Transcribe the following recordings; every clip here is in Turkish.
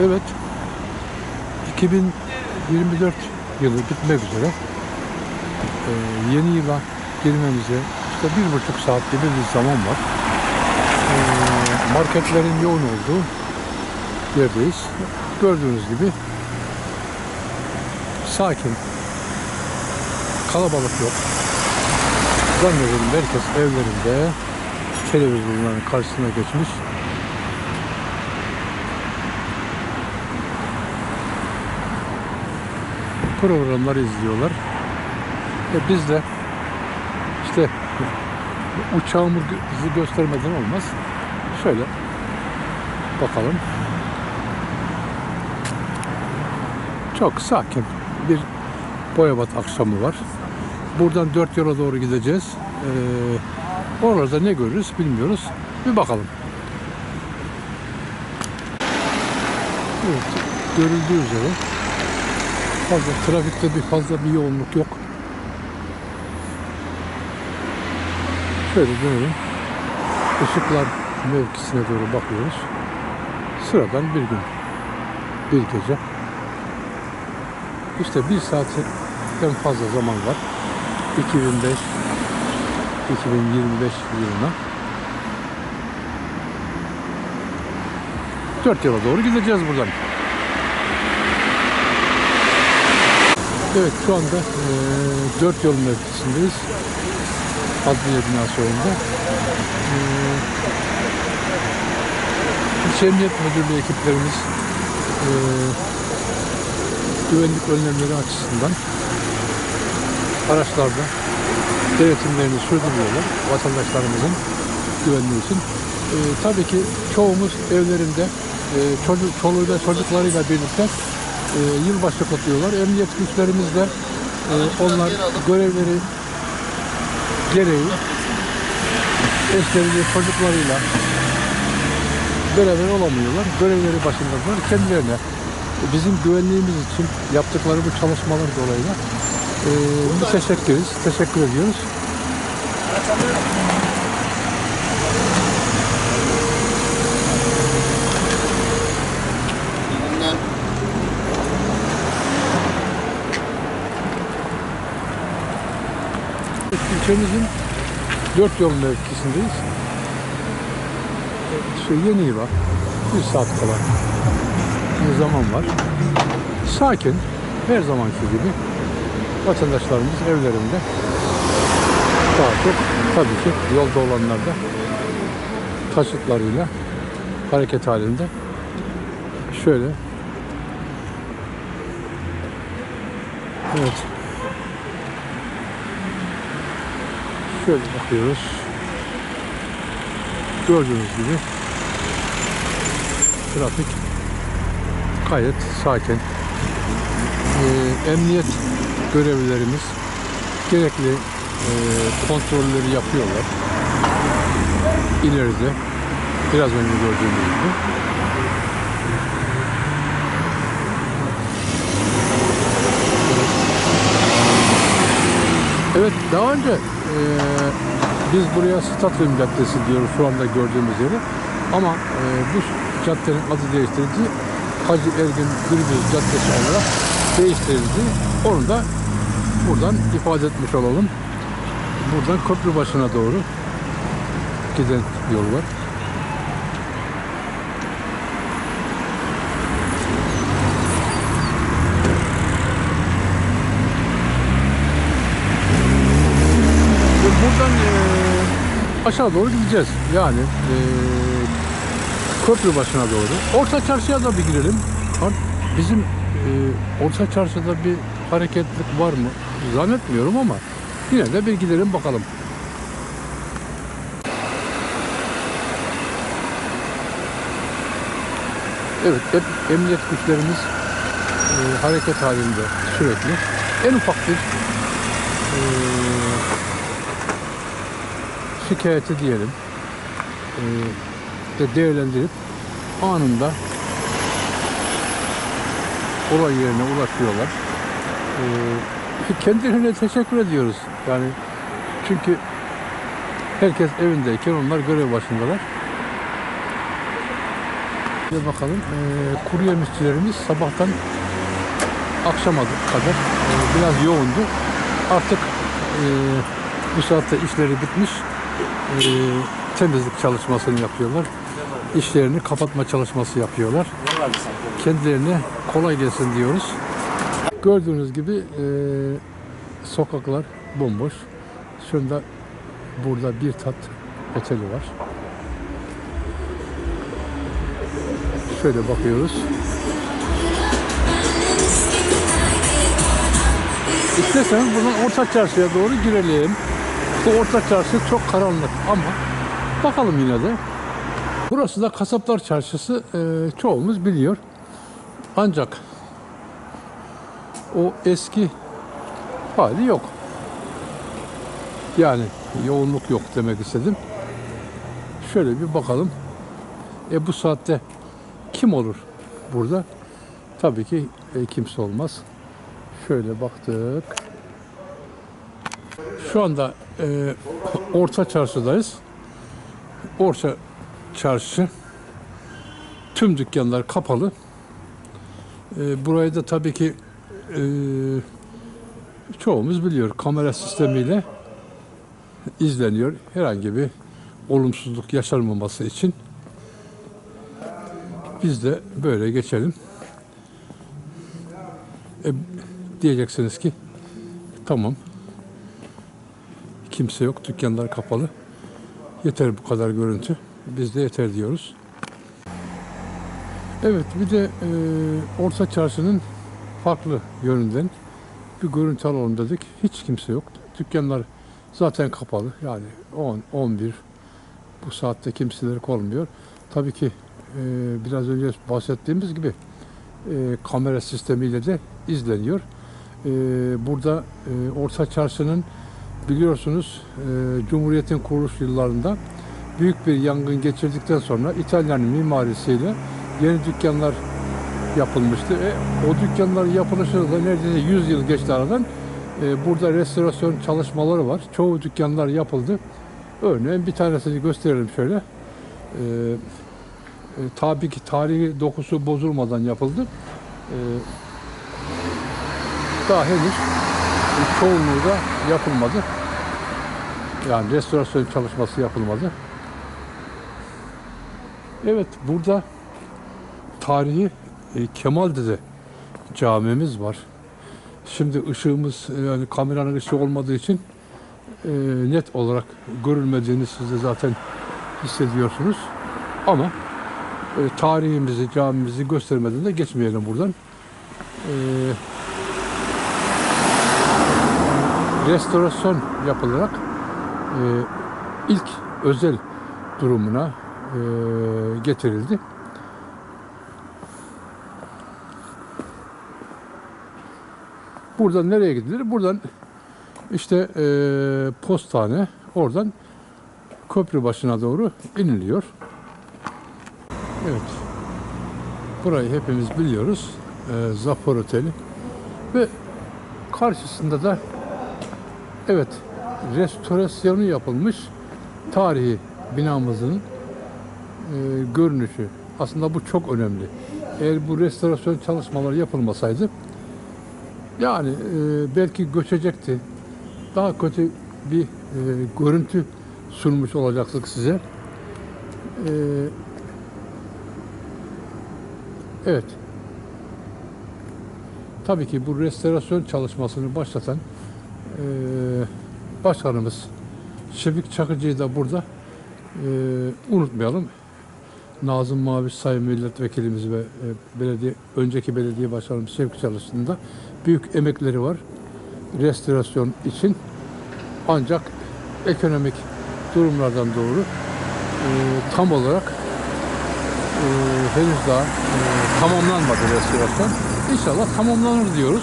Evet. 2024 yılı bitmek üzere. Ee, yeni yıla girmemize işte bir buçuk saat gibi bir zaman var. Ee, marketlerin yoğun olduğu yerdeyiz. Gördüğünüz gibi sakin, kalabalık yok. Zannederim herkes evlerinde televizyonların karşısına geçmiş. Programları izliyorlar. E biz de işte uçağımızı göstermeden olmaz. Şöyle bakalım. Çok sakin bir Boyabat akşamı var. Buradan dört yola doğru gideceğiz. Ee, orada ne görürüz bilmiyoruz. Bir bakalım. Evet, görüldüğü üzere fazla trafikte bir fazla bir yoğunluk yok. Şöyle dönelim. Işıklar mevkisine doğru bakıyoruz. Sıradan bir gün. Bir gece. İşte bir saatten fazla zaman var. 2005 2025 yılına. Dört yola doğru gideceğiz buradan. Evet şu anda eee dört yol mevkisindeyiz. Adliye binası önünde. Eee İlçe Emniyet Müdürlüğü ekiplerimiz eee güvenlik önlemleri açısından araçlarda denetimlerini sürdürüyorlar vatandaşlarımızın güvenliği için. Ee, tabii ki çoğumuz evlerinde e, çocuk, çoluğuyla çocuklarıyla birlikte e, yılbaşı kutluyorlar. Emniyet güçlerimiz de e, onlar görevleri gereği eşleriyle çocuklarıyla beraber olamıyorlar. Görevleri başındalar. Kendilerine bizim güvenliğimiz için yaptıkları bu çalışmalar dolayısıyla e, müteşekkiriz. Teşekkür ediyoruz. İlçemizin dört yol mevkisindeyiz. Şu yeni yıla bir saat kala bir zaman var. Sakin, her zamanki gibi vatandaşlarımız evlerinde daha çok tabii ki yolda olanlar da taşıtlarıyla hareket halinde. Şöyle Evet. Şöyle bakıyoruz. Gördüğünüz gibi trafik gayet sakin. Ee, emniyet görevlilerimiz gerekli e, kontrolleri yapıyorlar. İleride biraz önce gördüğünüz gibi. Evet daha önce e, biz buraya Stadyum Caddesi diyoruz şu anda gördüğümüz yeri. Ama e, bu caddenin adı değiştirildi. Hacı Ergin Gürbüz Caddesi olarak değiştirildi. Onu da buradan ifade etmiş olalım. Buradan köprü başına doğru giden yol var. Ve Buradan eee, aşağı doğru gideceğiz. Yani eee köprü başına doğru. Orta çarşıya da bir girelim. Bizim eee, orta çarşıda bir hareketlilik var mı? Zannetmiyorum ama yine de bir gidelim bakalım. Evet, hep emniyet güçlerimiz eee, hareket halinde sürekli. En ufak bir eee şikayeti diyelim e, de değerlendirip anında olay yerine ulaşıyorlar. E, kendilerine teşekkür ediyoruz. Yani çünkü herkes evindeyken onlar görev başındalar. Bir bakalım. Ee, kuru yemişçilerimiz sabahtan akşama kadar e, biraz yoğundu. Artık e, bu saatte işleri bitmiş. E, temizlik çalışmasını yapıyorlar. İşlerini kapatma çalışması yapıyorlar. Kendilerine kolay gelsin diyoruz. Gördüğünüz gibi e, sokaklar bomboş. Şurada burada bir tat oteli var. Şöyle bakıyoruz. İsterseniz buradan Orta Çarşı'ya doğru girelim. Bu Orta Çarşı çok karanlık ama bakalım yine de. Burası da Kasaplar Çarşısı e, çoğumuz biliyor. Ancak o eski hali yok. Yani yoğunluk yok demek istedim. Şöyle bir bakalım. E bu saatte kim olur burada? Tabii ki e, kimse olmaz. Şöyle baktık. Şu anda e, Orta Çarşı'dayız. Orta Çarşı. Tüm dükkanlar kapalı. E, burayı da tabii ki e, çoğumuz biliyor. Kamera sistemiyle izleniyor. Herhangi bir olumsuzluk yaşanmaması için. Biz de böyle geçelim. E, diyeceksiniz ki tamam kimse yok. Dükkanlar kapalı. Yeter bu kadar görüntü. Biz de yeter diyoruz. Evet bir de e, orta çarşının farklı yönünden bir görüntü alalım dedik. Hiç kimse yok. Dükkanlar zaten kapalı. Yani 10 11 bu saatte kimseler olmuyor tabii ki e, biraz önce bahsettiğimiz gibi e, kamera sistemiyle de izleniyor. E, burada e, Orta Çarşı'nın biliyorsunuz e, Cumhuriyet'in kuruluş yıllarında büyük bir yangın geçirdikten sonra İtalyan mimarisiyle yeni dükkanlar yapılmıştı. E, o dükkanlar yapılışında da neredeyse 100 yıl geçti aradan. E, burada restorasyon çalışmaları var. Çoğu dükkanlar yapıldı. Örneğin bir tanesini gösterelim şöyle. E, e, tabii ki tarihi dokusu bozulmadan yapıldı. E, daha henüz çoğunluğu da yapılmadı. Yani restorasyon çalışması yapılmadı. Evet burada tarihi e, Kemalde'de camimiz var. Şimdi ışığımız e, yani kameranın ışığı olmadığı için e, net olarak görülmediğini siz de zaten hissediyorsunuz. Ama e, tarihimizi, camimizi göstermeden de geçmeyelim buradan. E, restorasyon yapılarak e, ilk özel durumuna e, getirildi. Buradan nereye gidilir? Buradan işte e, postane, oradan köprü başına doğru iniliyor. Evet. Burayı hepimiz biliyoruz. E, Zafer Oteli. Ve karşısında da evet restorasyonu yapılmış tarihi binamızın e, görünüşü. Aslında bu çok önemli. Eğer bu restorasyon çalışmaları yapılmasaydı yani e, belki göçecekti. Daha kötü bir e, görüntü sunmuş olacaktık size. E, Evet. Tabii ki bu restorasyon çalışmasını başlatan başkanımız Şefik Çakıcı'yı da burada eee, unutmayalım. Nazım Maviş Sayın Milletvekilimiz ve e, belediye önceki belediye başkanımız Şevki Çalışı'nda büyük emekleri var restorasyon için. Ancak ekonomik durumlardan doğru eee, tam olarak eee, henüz daha eee, tamamlanmadı restorasyon. İnşallah tamamlanır diyoruz.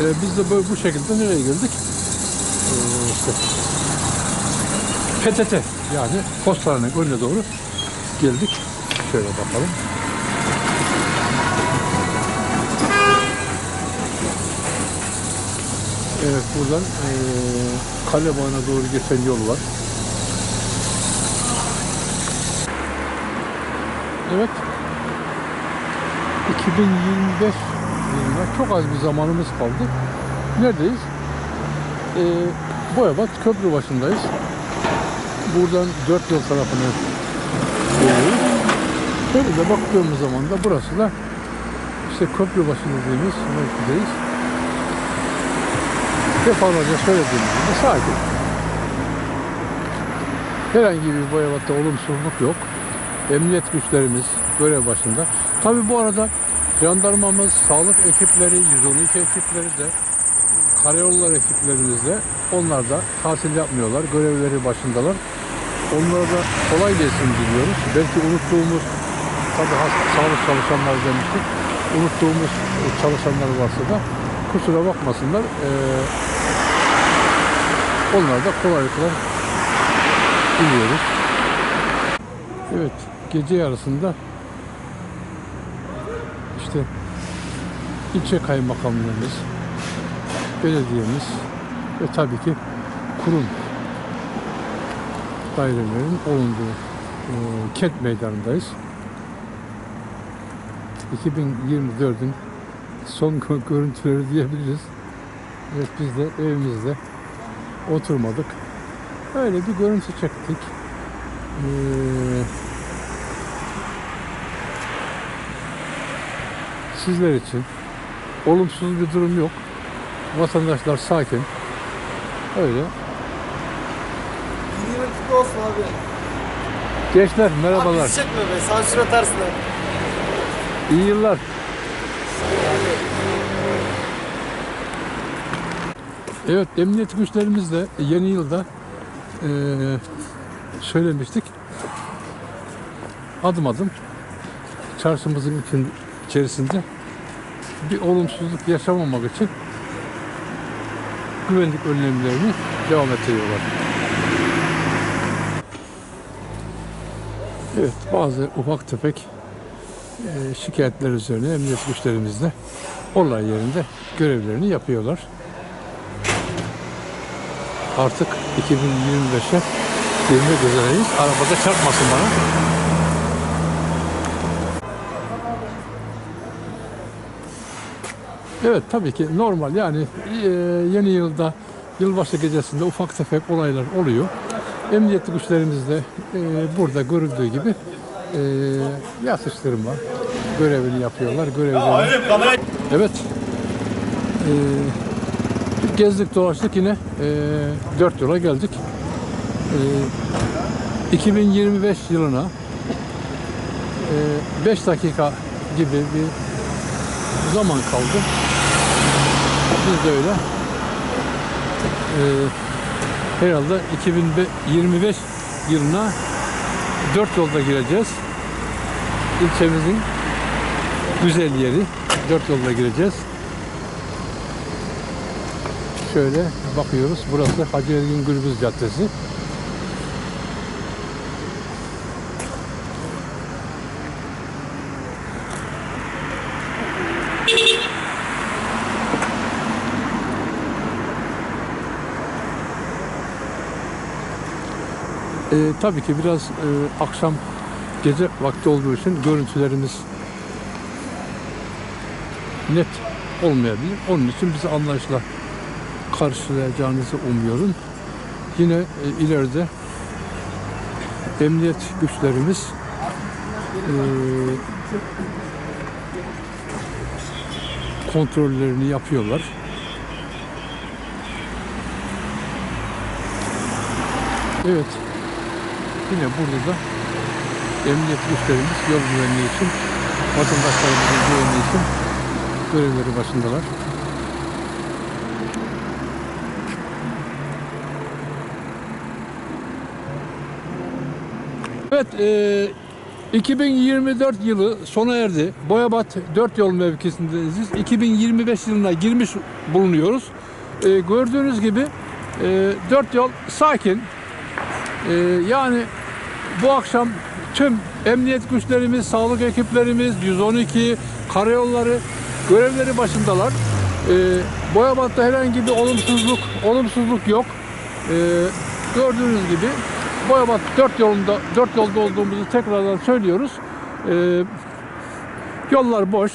Eee, biz de böyle bu şekilde nereye geldik? Eee, işte PTT yani postanenin önüne doğru geldik. Şöyle bakalım. Evet buradan eee kale bağına doğru geçen yol var. Evet 2025 yılına çok az bir zamanımız kaldı. Neredeyiz? Ee, Boyabat köprü başındayız. Buradan dört yol tarafına doğru. Şöyle de baktığımız zaman da burası da işte köprü başı dediğimiz mevkideyiz. Defalarca söylediğimiz gibi sakin. Herhangi bir Boyabat'ta olumsuzluk yok. Emniyet güçlerimiz görev başında. Tabi bu arada jandarmamız, sağlık ekipleri, 112 ekipleri de karayollar ekiplerimiz de onlar da tatil yapmıyorlar. Görevleri başındalar. Onlara da kolay gelsin diliyoruz. Belki unuttuğumuz tabi sağlık çalışanları demiştik. Unuttuğumuz çalışanlar varsa da kusura bakmasınlar. Ee, onlara da kolaylıklar diliyoruz. Evet, gece yarısında işte ilçe kaymakamlığımız, belediyemiz ve tabii ki kurum dairelerin bulunduğu e, kent meydanındayız. 2024'ün son gö- görüntüleri diyebiliriz. Evet biz de evimizde oturmadık. Öyle bir görüntü çektik. Ee, sizler için olumsuz bir durum yok. Vatandaşlar sakin. Öyle. Yeni yılın kutlu olsun abi. Gençler Abi merhabalar. bizi çekme be. Sansür atarsın abi. İyi yıllar. Evet, emniyet güçlerimiz de yeni yılda eee, söylemiştik. Adım adım çarşımızın için, içerisinde bir olumsuzluk yaşamamak için güvenlik önlemlerini devam ettiriyorlar. Evet, bazı ufak tefek e, şikayetler üzerine emniyet güçlerimiz olay yerinde görevlerini yapıyorlar. Artık 2025'e girmek üzereyiz. Arabada çarpmasın bana. Evet tabii ki normal yani e, yeni yılda yılbaşı gecesinde ufak tefek olaylar oluyor. Emniyet güçlerimiz de e, burada görüldüğü gibi e, yatıştırma görevini yapıyorlar. Görevlerini. Evet. E, gezdik dolaştık yine e, dört yola geldik. E, 2025 yılına 5 dakika gibi bir zaman kaldı. Biz de öyle. E, herhalde 2025 yılına dört yolda gireceğiz. İlçemizin güzel yeri. Dört yolda gireceğiz. Şöyle bakıyoruz. Burası Hacı Ergin Gürbüz Caddesi. Ee, tabii ki biraz e, akşam gece vakti olduğu için görüntülerimiz net olmayabilir. Onun için bizi anlayışla karşılayacağınızı umuyorum. Yine e, ileride emniyet güçlerimiz e, kontrollerini yapıyorlar. Evet. Yine burada da emniyet güçlerimiz yol güvenliği için, vatandaşlarımızın güvenliği için görevleri başındalar. Evet, e, 2024 yılı sona erdi. Boyabat 4 yol mevkisindeyiz. 2025 yılına girmiş bulunuyoruz. E, gördüğünüz gibi e, 4 yol sakin. E, yani bu akşam tüm emniyet güçlerimiz, sağlık ekiplerimiz, 112, karayolları görevleri başındalar. E, Boyabat'ta herhangi bir olumsuzluk, olumsuzluk yok. E, gördüğünüz gibi Boyabat dört yolunda dört yolda olduğumuzu tekrardan söylüyoruz. Ee, Yollar boş,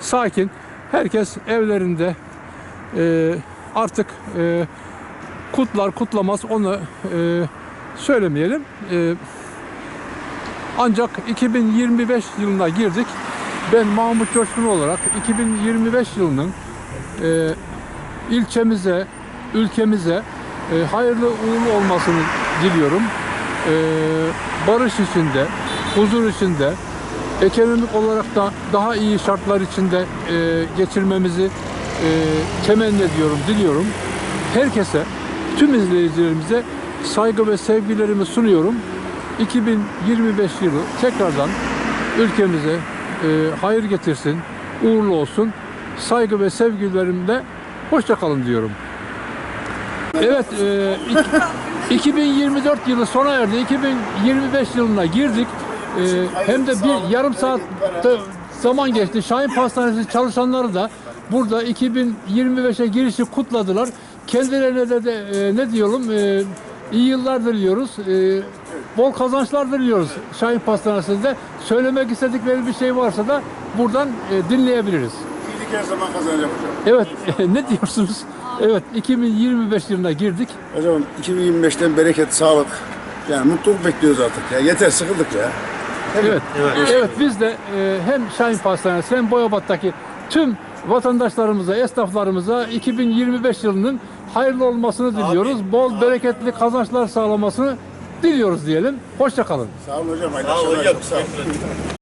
sakin. Herkes evlerinde e, artık e, kutlar kutlamaz onu e, söylemeyelim. E, ancak 2025 yılına girdik. Ben Mahmut Coşkun olarak 2025 yılının e, ilçemize, ülkemize e, hayırlı uğurlu olmasını diliyorum. E, barış içinde, huzur içinde, ekonomik olarak da daha iyi şartlar içinde geçirmemizi e, temenni ediyorum, diliyorum. Herkese, tüm izleyicilerimize saygı ve sevgilerimi sunuyorum. 2025 yılı tekrardan ülkemize e, hayır getirsin, uğurlu olsun. Saygı ve sevgilerimle hoşça kalın diyorum. Evet, e, ik- 2024 yılı sona erdi. 2025 yılına girdik. E, hem de bir yarım saat de zaman geçti. Şahin Pastanesi çalışanları da burada 2025'e girişi kutladılar. Kendilerine de, de e, ne diyelim e, iyi yıllar diliyoruz. E, bol kazançlar diliyoruz Şahin Pastanesi'nde. Söylemek istedikleri bir şey varsa da buradan e, dinleyebiliriz. İyilik her zaman kazanacak hocam. Evet, ne diyorsunuz? Evet, 2025 yılına girdik. Hocam 2025'ten bereket, sağlık, yani mutluluk bekliyoruz artık ya. Yeter sıkıldık ya. Evet, evet, biz de e, hem Şahin Pastanesi hem Boyabat'taki tüm vatandaşlarımıza, esnaflarımıza 2025 yılının hayırlı olmasını diliyoruz. Bol bereketli kazançlar sağlamasını diliyoruz diyelim. Hoşça kalın. Sağ olun hocam. Sağ olun.